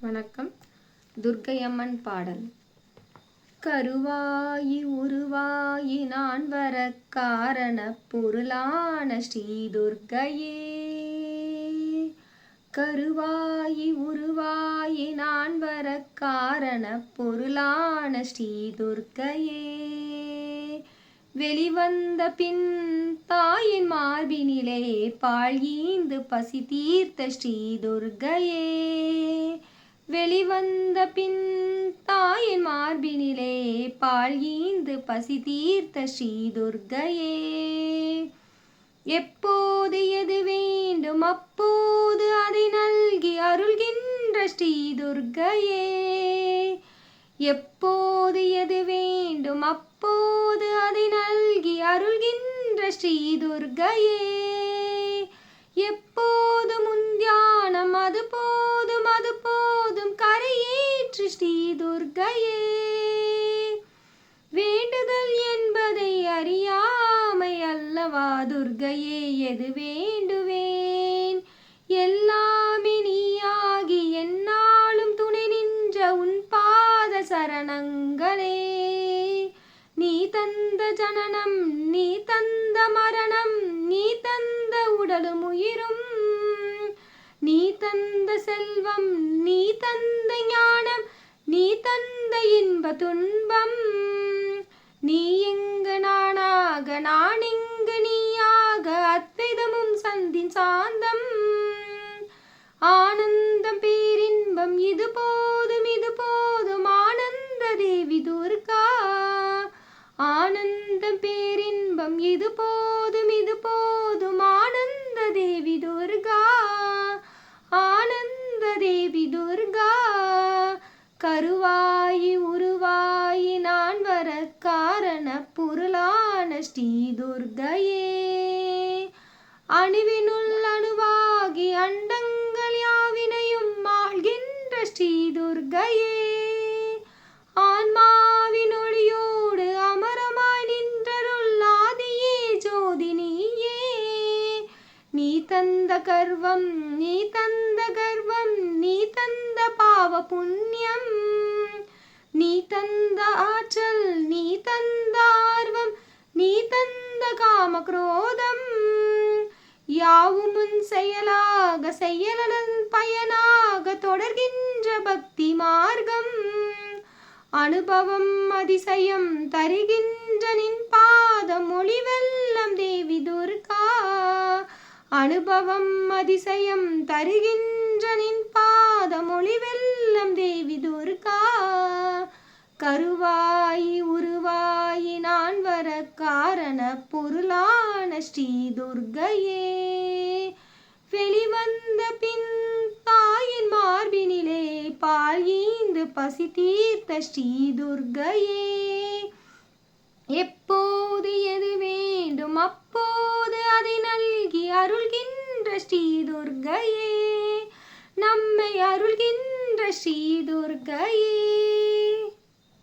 வணக்கம். துர்க்கையம்மன் பாடல். கருவாயி உருவாயி நான் வர காரண பொருளான ஸ்ரீ துர்க்கையே கருவாயி உருவாயி நான் வர காரண பொருளான ஸ்ரீ துர்க்கையே வெளிவந்த பின் தாயின் மார்பினிலே பாழ் ஈந்து பசி தீர்த்த ஸ்ரீ துர்க்கையே வெளிவந்த பின் தாயின் மார்பினிலே பால் ஈந்து பசி தீர்த்த ஸ்ரீ துர்க்கையே எப்போது எது வேண்டும் அப்போது அதை நல்கி அருள்கின்ற ஸ்ரீ துர்க்கையே எப்போது எது வேண்டும் அப்போது அதை நல்கி அருள்கின்ற ஸ்ரீ துர்க்கையே எப்போது முந்தியானம் அது போதும் அது போதும் கரையேற்று ஸ்ரீ துர்க்கையே வேண்டுதல் என்பதை அறியாமை துர்கையே எது வேண்டுவேன்? எல்லாமே நீயாகி என்னாலும் துணை நின்ற உன் பாத சரணங்களே. நீ தந்த ஜனனம் நீ தந்த மரணம் நீ தந்த உடலும் உயிரும். நீ தந்த செல்வம் நீ தந்த ஞானம் நீ தந்த இன்ப துன்பம். நீ எங்கு நாள் உன் சந்தின் சாந்தம். ஆனந்தம் பேரின்பம் இது போதும் இது போதும். ஆனந்த தேவி துர்கா. ஆனந்தம் பேரின்பம் இது போதும் இது போதும். ஆனந்த தேவி துர்கா. ஆனந்த தேவி துர்கா. கருவாயி உருவாயி நான் வர காரண பொருளான ஸ்ரீ துர்கையே. அணுவினுள் அணுவாகி அண்டங்கள் யாவினையும் ஆழ்கின்ற ஸ்ரீ துர்கையே ஆன்மாவின் ஒளியோடு அமரமாய் நின்றருள் ஆதியே ஜோதி நீயே நீ தந்த கர்வம் நீ தந்த கர்வம் நீ தந்த பாவ புண்ணியம் நீ தந்த ஆற்றல் நீ தந்த ஆர்வம் நீ தந்த காம குரோதம் யாவுமுன் செயலாக செயலன் பயனாக தொடர்கின்ற பக்தி மார்க்கம். அனுபவம் அதிசயம் தருகின்ற நின் பாதம் மொழி வெல்லம் தேவி துர்கா. அனுபவம் அதிசயம் தருகின்ற நின் பாதம் மொழி வெல்லம் தேவி துர்கா. கருவாயி உருவாயி நான் வர காரண பொருளான ஸ்ரீ துர்கையே. வெளிவந்த பின் தாயின் மார்பினிலே பால் ஈந்து பசி தீர்த்த ஸ்ரீ துர்கையே. எப்போது எது வேண்டும் அப்போது அதை நல்கி அருள்கின்ற ஸ்ரீ துர்கையே. நம்மை அருள்கின்ற ஸ்ரீ துர்கையே.